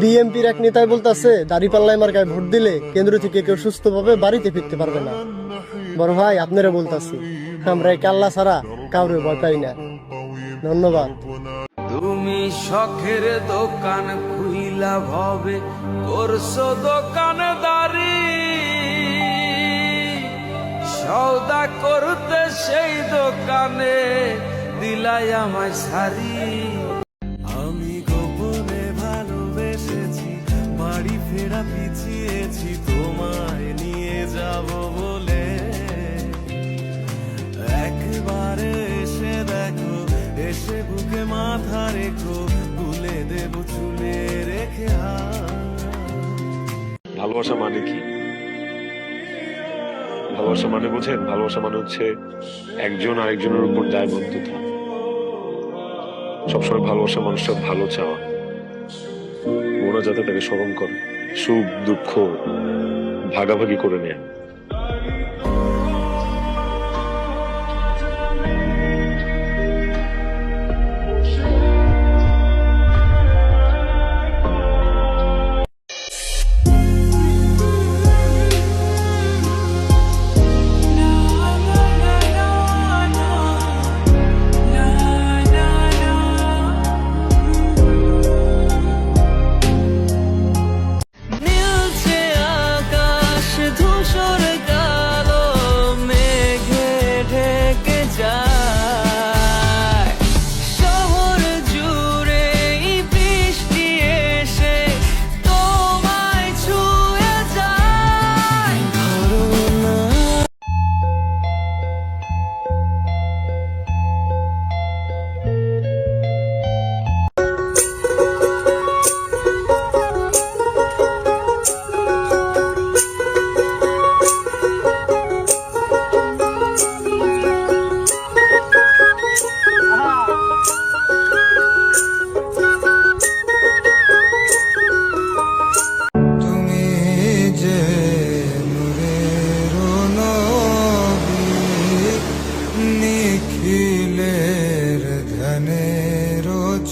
বিএমপির এক নেতায় বলতেছে দাড়িপাল্লাই মার্কায় ভোট দিলে কেন্দ্র থেকে কেউ সুস্থভাবে বাড়িতে ফিরতে পারবে না। বড় ভাই, আপনারা বলতাছি, আমরা কাল্লা ছাড়া কাউরে ভয় পাই না। ধন্যবাদ। তুমি শখের দোকান খুইলা ভবে, করছ দোকানদারি। সৌদা করতে সেই দোকানে দিলাই আমায় সারি। পিছিয়েছি, তোমায় নিয়ে যাব বলে। একবারে এসে দেখো, এসে বুকে মাথা রেখো, তুলে দেব চুলে রেখে ভালোবাসা মানে কি? ভালোবাসা মানে বোঝেন, ভালোবাসা মানে হচ্ছে একজন আরেকজনের উপর দায়বদ্ধতা। সবসময় ভালোবাসা মানুষটা ভালো চাওয়া। ওরা যাতে তাকে স্মরণ করে। সুখ দুঃখ ভাগাভাগি করে নেয়।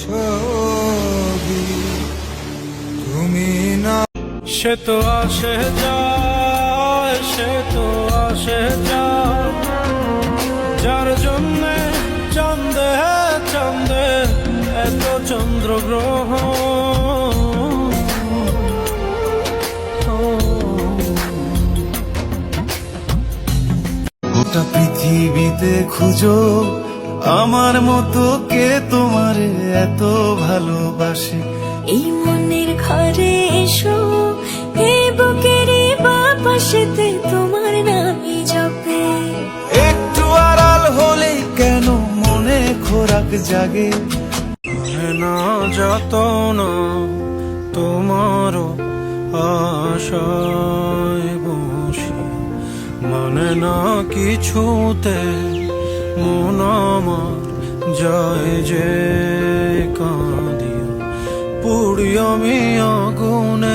ছবি তুমি না সে তো আসে যায় সে তো আসে যায়। যার জন্য চন্দে চন্দে এত চন্দ্রগ্রহ। গোটা পৃথিবীতে খুঁজো আমার মতো কে তোমার এত ভালোবাসে? এই মনের ঘরে এসো এই বুকের বাপাশেতে তোমার নামই জপে। একটু আড়াল হলে কেন মনে খোরাক জাগে? মনে না যত না তোমার আশায় বসে মানে না কিছুতে মন আমার জয় যে কাঁদিও পুড়ি আমি আগুনে